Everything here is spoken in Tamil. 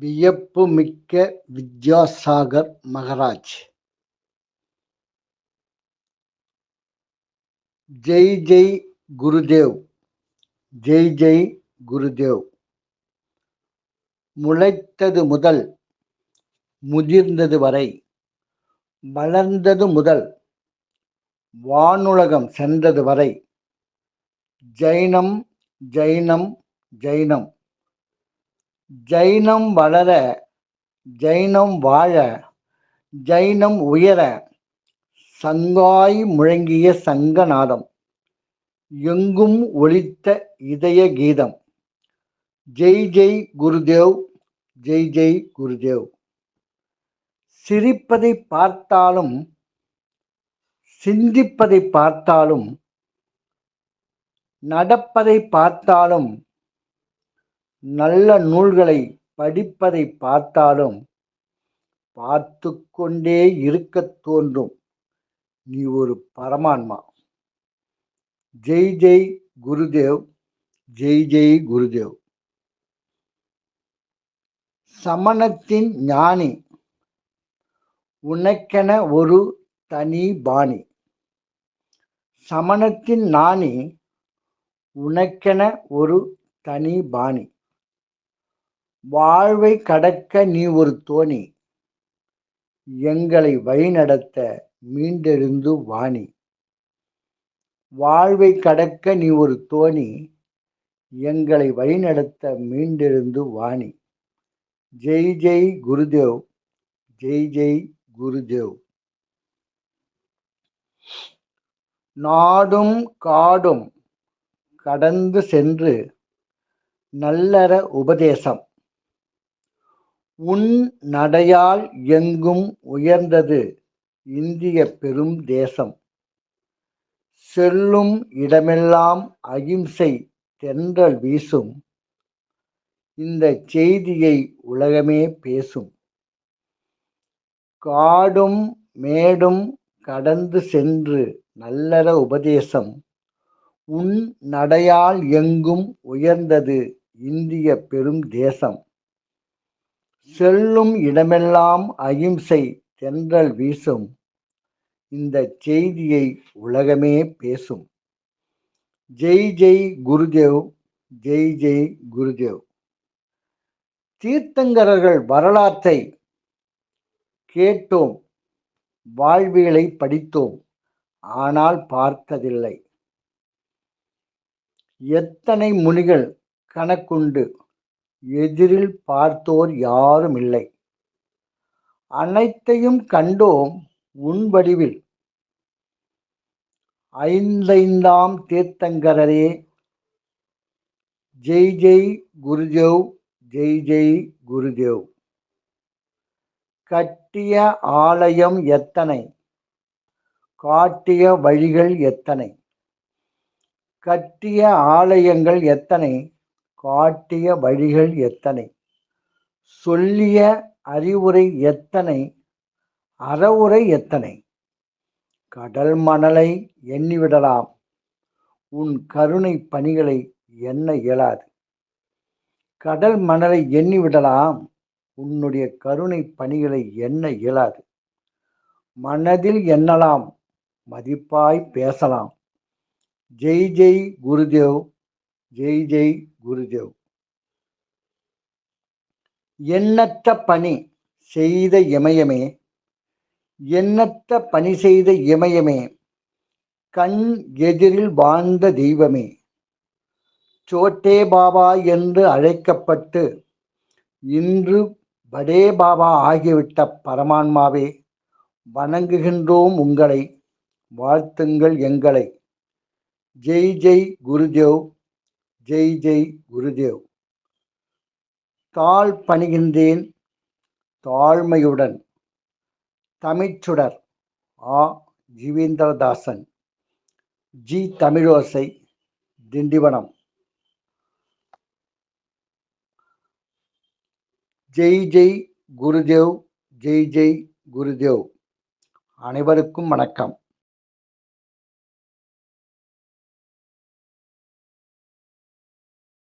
வியப்புமிக்க வித்யாசாகர் மகராஜ். ஜெய் ஜெய் குருதேவ் ஜெய் ஜெய் குருதேவ். முளைத்தது முதல் முதிர்ந்தது வரை வளர்ந்தது முதல் வானுலகம் சென்றது வரை ஜைனம் ஜைனம் ஜைனம் ஜைனம் வளர ஜைனம் வாழ ஜைனம் உயர சங்காய் முழங்கிய சங்கநாதம் எங்கும் ஒலித்த இதய கீதம். ஜெய் ஜெய் குருதேவ் ஜெய் ஜெய் குருதேவ். சிரிப்பதை பார்த்தாலும் சிந்திப்பதை பார்த்தாலும் நடப்பதை பார்த்தாலும் நல்ல நூல்களை படிப்பதை பார்த்தாலும் பார்த்து கொண்டே இருக்க தோன்றும். நீ ஒரு பரமான்மா. ஜெய் ஜெய் குருதேவ் ஜெய் ஜெய் குருதேவ். சமணத்தின் ஞானி. உனக்கென ஒரு தனி பாணி. சமணத்தின் ஞானி. உனக்கென ஒரு தனி பாணி. வாழ்வை கடக்க நீ ஒரு தோணி. எங்களை வழிநடத்த மீண்டெழுந்து வாணி. வாழ்வை கடக்க நீ ஒரு தோணி. எங்களை வழிநடத்த மீண்டெழுந்து வாணி. ஜெய் ஜெய் குருதேவ். ஜெய் ஜெய் குருதேவ். நாடும் காடும் கடந்து சென்று நல்லற உபதேசம். உன் நடையால் எங்கும் உயர்ந்தது இந்திய பெரும் தேசம். செல்லும் இடமெல்லாம் அகிம்சை தென்றல் வீசும். இந்த செய்தியை உலகமே பேசும். காடும் மேடும் கடந்து சென்று நல்லற உபதேசம். உன் நடையால் எங்கும் உயர்ந்தது இந்திய பெரும் தேசம். செல்லும் இடமெல்லாம் அகிம்சை தென்றல் வீசும். இந்த செய்தியை உலகமே பேசும். ஜெய் ஜெய் குருதேவ் ஜெய் ஜெய் குருதேவ் தீர்த்தங்கரர்கள் வரலாற்றை கேட்டோம் வாழ்வியலை படித்தோம் ஆனால் பார்த்ததில்லை. எத்தனை முனிகள் கணக்குண்டு? எதிரில் பார்த்தோர் யாரும் இல்லை. அனைத்தையும் கண்டோம் உன் வடிவில். ஐந்தைந்தாம் தீர்த்தங்கரரே ஜெய் ஜெய் குருதேவ் ஜெய் ஜெய் குருதேவ் கட்டிய ஆலயம் எத்தனை? காட்டிய வழிகள் எத்தனை? கட்டிய ஆலயங்கள் எத்தனை? காட்டிய வழிகள் எத்தனை? சொல்லிய அறிவுரை எத்தனை? அறவுரை எத்தனை? கடல் மணலை எண்ணிவிடலாம். உன் கருணை பணிகளை எண்ண இயலாது? கடல் மணலை எண்ணிவிடலாம். உன்னுடைய கருணை பணிகளை எண்ண இயலாது? மனதில் எண்ணலாம். மதிப்பாய் பேசலாம். ஜெய் ஜெய் குருதேவ். ஜெய் ஜெய். குருதேவ். எண்ணற்ற பணி செய்த இமயமே எண்ணற்ற பணி செய்த இமயமே கண் எதிரில் வாழ்ந்த தெய்வமே சோட்டே பாபா என்று அழைக்கப்பட்டு இன்று படே பாபா ஆகிவிட்ட பரமான்மாவே வணங்குகின்றோம் உங்களை வாழ்த்துங்கள் எங்களை. ஜெய் ஜெய் குருதேவ். ஜெய் ஜெய் குருதேவ். தாழ் பணிகின்றேன் தாழ்மையுடன். தமிழ்ச்சுடர் ஆ. ஜீவேந்திரதாசன். ஜி. தமிழோசை திண்டிவனம். ஜெய் ஜெய் குருதேவ் ஜெய் ஜெய் குருதேவ். அனைவருக்கும் வணக்கம்.